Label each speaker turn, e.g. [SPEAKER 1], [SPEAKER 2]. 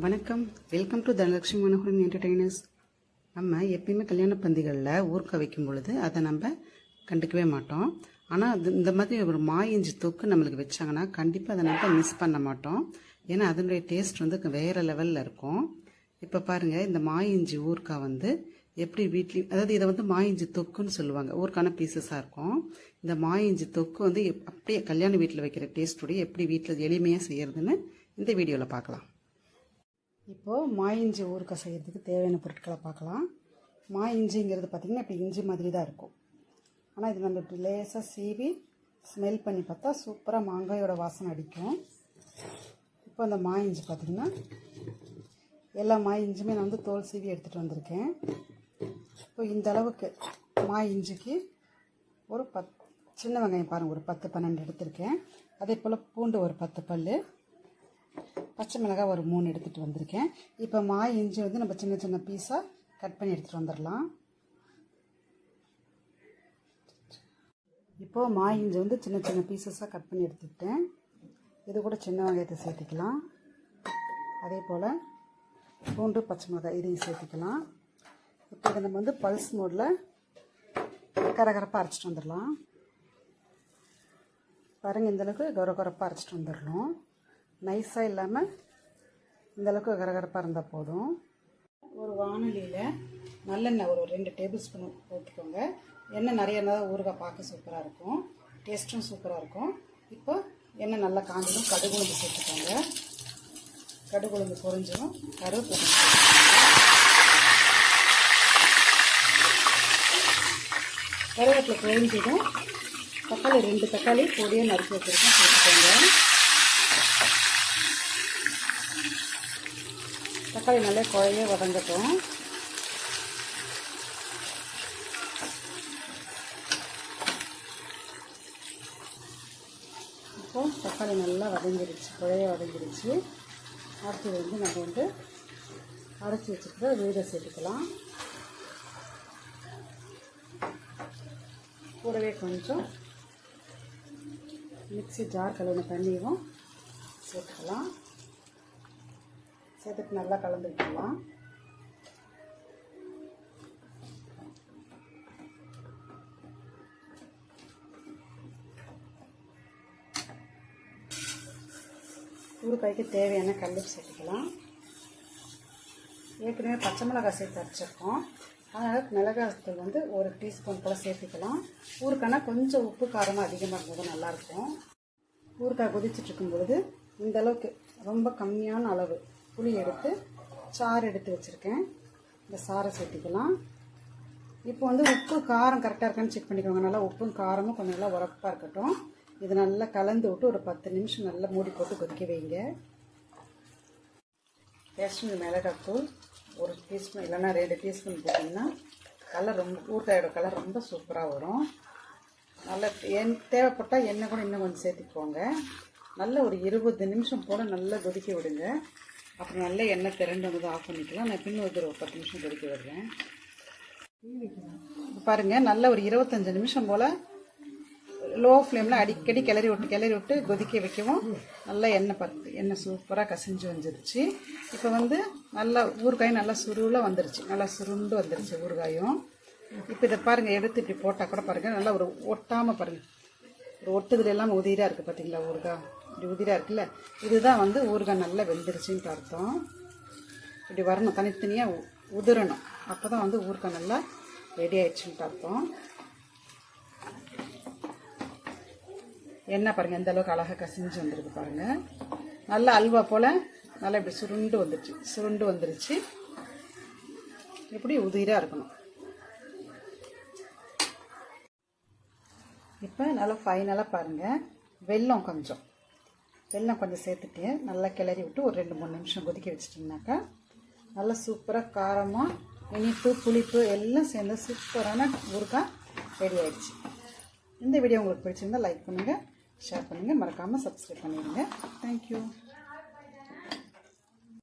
[SPEAKER 1] வணக்கம். Welcome to Dhanalakshmi Manoharan entertainers நம்ம எப்பயுமே கல்யாண பந்திகளில் ஊர்க்க வைக்கும் பொழுது அதை நம்ம கண்டுக்கவே மாட்டோம். ஆனால் அது இந்த மாதிரி ஒரு மாய் இஞ்சி தொக்கு நம்மளுக்கு வச்சாங்கன்னா கண்டிப்பாக அதை நம்ம மிஸ் பண்ண மாட்டோம். ஏன்னா அதனுடைய டேஸ்ட் வந்து வேறு லெவலில் இருக்கும். இப்போ பாருங்கள் இந்த மாய் இஞ்சி ஊறுக்காய் வந்து எப்படி வீட்லேயும் அதாவது இதை வந்து மாய் இஞ்சி தொக்குன்னு சொல்லுவாங்க. ஊருக்கான பீசஸாக இருக்கும். இந்த மாய் இஞ்சி தொக்கு வந்து எப்- அப்படியே கல்யாண வீட்டில் வைக்கிற டேஸ்ட்டோடய எப்படி வீட்டில் எளிமையாக செய்கிறதுன்னு இந்த வீடியோவில் பார்க்கலாம். இப்போது மாய் இஞ்சி ஊறுக்க செய்கிறதுக்கு தேவையான பொருட்களை பார்க்கலாம். மா இஞ்சிங்கிறது பார்த்திங்கன்னா இப்போ இஞ்சி மாதிரி தான் இருக்கும். ஆனால் இது நம்ம இப்படி லேசாக சீவி ஸ்மெல் பண்ணி பார்த்தா சூப்பராக மாங்காயோட வாசனை அடிக்கும். இப்போ அந்த மா இஞ்சி பார்த்திங்கன்னா எல்லா மா இஞ்சுமே நான் வந்து தோல் சீவி எடுத்துகிட்டு வந்திருக்கேன். இப்போ இந்த அளவுக்கு மா இஞ்சிக்கு ஒரு பத் சின்ன வெங்காயம் பாருங்கள் ஒரு பத்து பன்னெண்டு எடுத்திருக்கேன். அதே போல் பூண்டு ஒரு பத்து பல் பச்சை மிளகாய் ஒரு மூணு எடுத்துகிட்டு வந்திருக்கேன். இப்போ மாய் இஞ்சி வந்து நம்ம சின்ன சின்ன பீஸாக கட் பண்ணி எடுத்துகிட்டு வந்துடலாம். இப்போது மாய் இஞ்சி வந்து சின்ன சின்ன பீசஸாக கட் பண்ணி எடுத்துக்கிட்டேன். இது கூட சின்ன வெங்காயத்தை சேர்த்திக்கலாம். அதே போல் பூண்டு பச்சை மிளகாய் இதையும் சேர்த்திக்கலாம். இப்போ இதை நம்ம வந்து பல்ஸ் மோடில் கரகரப்பாக அரைச்சிட்டு வந்துடலாம். பாருங்கள் இந்தளவுக்கு கரகரப்பாக அரைச்சிட்டு வந்துடணும். நைஸாக இல்லாமல் இந்தளவுக்கு கரகரப்பாக இருந்தால் போதும். ஒரு வானொலியில் நல்லெண்ணெய் ஒரு ரெண்டு டேபிள் ஸ்பூன் போட்டுக்கோங்க. எண்ணெய் நிறைய இருந்தால் ஊறுகாய் பார்க்க சூப்பராக இருக்கும். டேஸ்ட்டும் சூப்பராக இருக்கும். இப்போ எண்ணெய் நல்லா காஞ்சதும் கடுகுழுந்து சேர்த்துக்கோங்க. கடுகுழுந்து உளுந்து பொரிஞ்சதும் கருவேப்பிலை கருவேப்பிலை பொரிஞ்சதும் தக்காளி ரெண்டு தக்காளி பொடியாக நறுக்கி வச்சுருக்கோம் சேர்த்துக்கோங்க. தக்காளி நல்லா குழைய வதங்கட்டும். இப்போ தக்காளி நல்லா வதங்கிருச்சு குழைய வதங்கிருச்சு. அடுத்தது வந்து நம்ம வந்து அரைச்சி வச்சுருக்கிற வீடை சேர்த்துக்கலாம். கூடவே கொஞ்சம் மிக்ஸி ஜார் கழுவின தண்ணியும் சேர்த்துக்கலாம் சேர்த்துட்டு நல்லா கலந்து விட்டுக்கலாம் ஊறுகாய்க்கு தேவையான கல்லுப்பு சேர்த்துக்கலாம். ஏற்கனவே பச்சை மிளகாய் சேர்த்து அரைச்சிருக்கோம். அதனால் மிளகாய்த்தூள் வந்து ஒரு டீஸ்பூன் போல் சேர்த்துக்கலாம். ஊறுக்காய்னா கொஞ்சம் உப்பு காரமாக அதிகமாக இருக்கும்போது நல்லாயிருக்கும். ஊறுகாய் கொதிச்சுட்டு இருக்கும் பொழுது இந்த அளவுக்கு ரொம்ப கம்மியான அளவு புளி எடுத்து சாறு எடுத்து வச்சுருக்கேன். இந்த சாறை சேர்த்திக்கலாம். இப்போ வந்து உப்பு காரம் கரெக்டாக இருக்கான்னு செக் பண்ணிக்கோங்க. நல்லா உப்பும் காரமும் கொஞ்சம் நல்லா உரப்பாக இருக்கட்டும். இது நல்லா கலந்து விட்டு ஒரு பத்து நிமிஷம் நல்லா மூடி போட்டு கொதிக்க வைங்க. காஷ்மீர் மிளகாத்தூள் ஒரு டீஸ்பூன் இல்லைன்னா ரெண்டு டீஸ்பூன் போட்டிங்கன்னா கலர் ரொம்ப ஊறுகாயோட கலர் ரொம்ப சூப்பராக வரும். நல்லா என் தேவைப்பட்டால் எண்ணெய் கூட இன்னும் கொஞ்சம் சேர்த்துக்கோங்க. நல்ல ஒரு இருபது நிமிஷம் போல் நல்லா கொதிக்க விடுங்க. அப்புறம் நல்லா எண்ணெய் திரண்டு வந்து ஆஃப் பண்ணிக்கலாம். நான் பின் ஒரு பத்து நிமிஷம் கொதிக்க விடுறேன். பாருங்கள் நல்ல ஒரு இருபத்தஞ்சு நிமிஷம் போல் லோ ஃப்ளேமில் அடிக்கடி கிளறி விட்டு கிளறி விட்டு கொதிக்க வைக்கவும். நல்லா எண்ணெய் பத்து எண்ணெய் சூப்பராக கசிஞ்சு வந்துருச்சு. இப்போ வந்து நல்லா ஊறுகாயும் நல்லா சுருளாக வந்துருச்சு. நல்லா சுருண்டு வந்துருச்சு ஊறுகாயும். இப்போ இதை பாருங்கள் எடுத்து இப்படி போட்டால் கூட பாருங்கள் நல்லா ஒரு ஒட்டாமல் பாருங்கள் ஒரு ஒட்டுதல் எல்லாம் உதிராக இருக்குது பார்த்தீங்களா ஊறுகாய்? இப்படி உதிராக இருக்குல்ல? இதுதான் வந்து ஊறுகாய் நல்லா வெந்துருச்சுன்ட்டு அர்த்தம். இப்படி வரணும் தனித்தனியாக உதிரணும். அப்போ தான் வந்து ஊறுகாய் நல்லா ரெடி ஆயிடுச்சுன்ட்டு அர்த்தம். எண்ணெய் பாருங்கள் எந்த அளவுக்கு அழகாக கசிஞ்சு வந்திருக்கு பாருங்கள் நல்லா அல்வா போல் நல்லா இப்படி சுருண்டு வந்துருச்சு. சுருண்டு வந்துருச்சு. இப்படி உதிராக இருக்கணும். இப்போ நல்லா ஃபைனலாக பாருங்கள் வெல்லம் கொஞ்சம். வெள்ளம் கொஞ்சம் சேர்த்துட்டு நல்லா கிளறி விட்டு ஒரு ரெண்டு மூணு நிமிஷம் கொதிக்க வச்சிட்டிங்கனாக்கா நல்லா சூப்பராக காரமாக இனிப்பு புளிப்பு எல்லாம் சேர்ந்து சூப்பரான ஊறுகாய் ரெடி ஆகிடுச்சு இந்த வீடியோ உங்களுக்கு பிடிச்சிருந்தா லைக் பண்ணுங்கள் ஷேர் பண்ணுங்கள் மறக்காமல் சப்ஸ்கிரைப் பண்ணிடுங்க. தேங்க்யூ